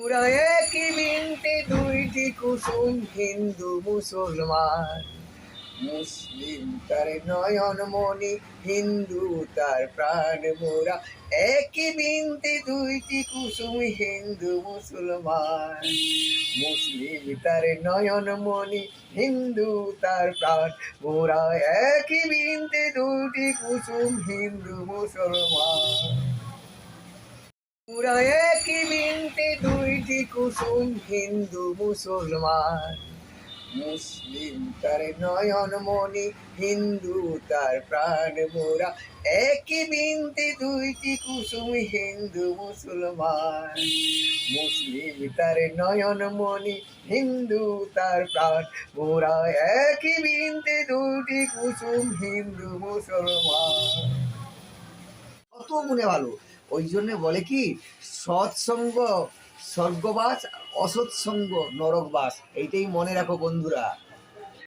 পুরা একই বিনতে দুইটি কুসুম, হিন্দু, মুসলমান। মুসলিম তার নয়ন মনি হিন্দু তার প্রাণ মোরা। একই বিনতে দুইটি কুসুম, হিন্দু, মুসলমান। মুসলিম তার নয়ন মনি হিন্দু তার প্রাণ মোরা। একই বিনতে দুইটি কুসুম, হিন্দু, মুসলমান। পুরা কুসুম হিন্দু মুসলমান। মুসলিম তার নয়ন মনি হিন্দু তার প্রাণ মোরা। একই বিনতে দুইটি কুসুম হিন্দু মুসলমান। মুসলিম তার নয়ন মনি হিন্দু তার প্রাণ মোরা। একই বিনতে দুইটি কুসুম হিন্দু মুসলমান। কত মনে ভালো? ওই জন্য বলে কি, সৎসঙ্গ স্বর্গবাস অসৎসঙ্গ নরকবাস এইটাই মনে রাখো বন্ধুরা।